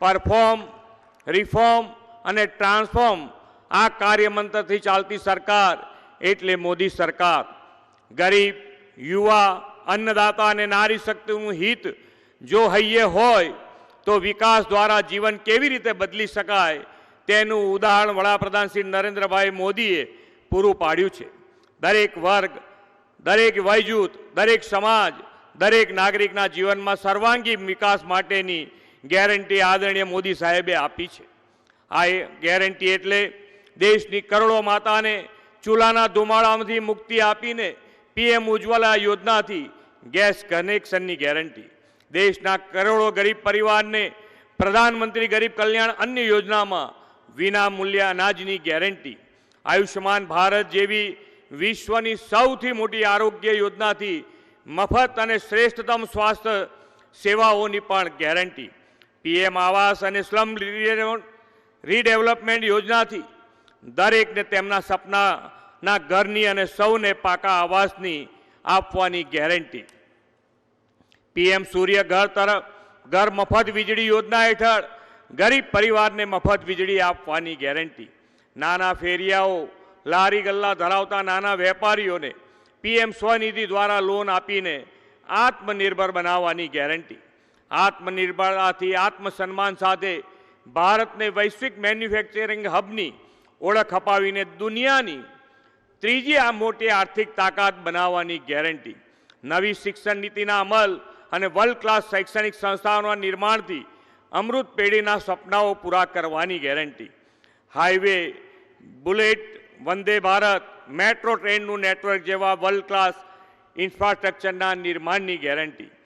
Perform, reform અને transform આ કાર્યમંત્રથી ચાલતી સરકાર એટલે મોદી સરકાર. ગરીબ, યુવા, અન્નદાતા અને નારી શક્તિનું હિત જો હૈયે હોય તો વિકાસ દ્વારા જીવન કેવી રીતે બદલી શકાય તેનું ઉદાહરણ વડાપ્રધાન શ્રી નરેન્દ્રભાઈ મોદીએ પૂરું પાડ્યું છે. દરેક વર્ગ, દરેક વયજૂથ, દરેક સમાજ, દરેક નાગરિકના જીવનમાં સર્વાંગી વિકાસ માટેની ગેરંટી આદરણીય મોદી સાહેબે આપી છે. આ ગેરંટી એટલે દેશની કરોડો માતાને ચૂલાના ધુમાડામાંથી મુક્તિ આપીને પીએમ ઉજ્જવલા યોજનાથી ગેસ કનેક્શનની ગેરંટી. દેશના કરોડો ગરીબ પરિવારને પ્રધાનમંત્રી ગરીબ કલ્યાણ અન્ય યોજનામાં વિના મૂલ્ય અનાજની ગેરંટી. આયુષ્યમાન ભારત જેવી વિશ્વની સૌથી મોટી આરોગ્ય યોજનાથી મફત અને શ્રેષ્ઠતમ સ્વાસ્થ્ય સેવાઓની પણ ગેરંટી. પીએમ આવાસ અને સ્લમ રીડેવલપમેન્ટ યોજનાથી દરેકને તેમના સપનાના ઘરની અને સૌને પાકા આવાસની આપવાની ગેરંટી. પીએમ સૂર્ય ઘર તરફ ઘર મફત વીજળી યોજના હેઠળ ગરીબ પરિવારને મફત વીજળી આપવાની ગેરંટી. નાના ફેરિયાઓ લારી ગલ્લા ધરાવતા નાના વેપારીઓને પીએમ સ્વનિધિ દ્વારા લોન આપીને આત્મનિર્ભર બનાવવાની ગેરંટી. આત્મનિર્ભરતાથી આત્મસન્માન સાથે ભારતને વૈશ્વિક મેન્યુફેક્ચરિંગ હબની ઓળખ અપાવીને દુનિયાની ત્રીજી આ મોટી આર્થિક તાકાત બનાવવાની ગેરંટી. નવી શિક્ષણ નીતિના અમલ અને વર્લ્ડ ક્લાસ શૈક્ષણિક સંસ્થાઓના નિર્માણથી અમૃત પેઢીના સપનાઓ પૂરા કરવાની guarantee. Highway, bullet, Vande Bharat, metro ટ્રેનનું network જેવા વર્લ્ડ ક્લાસ ઇન્ફ્રાસ્ટ્રક્ચરના નિર્માણની ગેરંટી.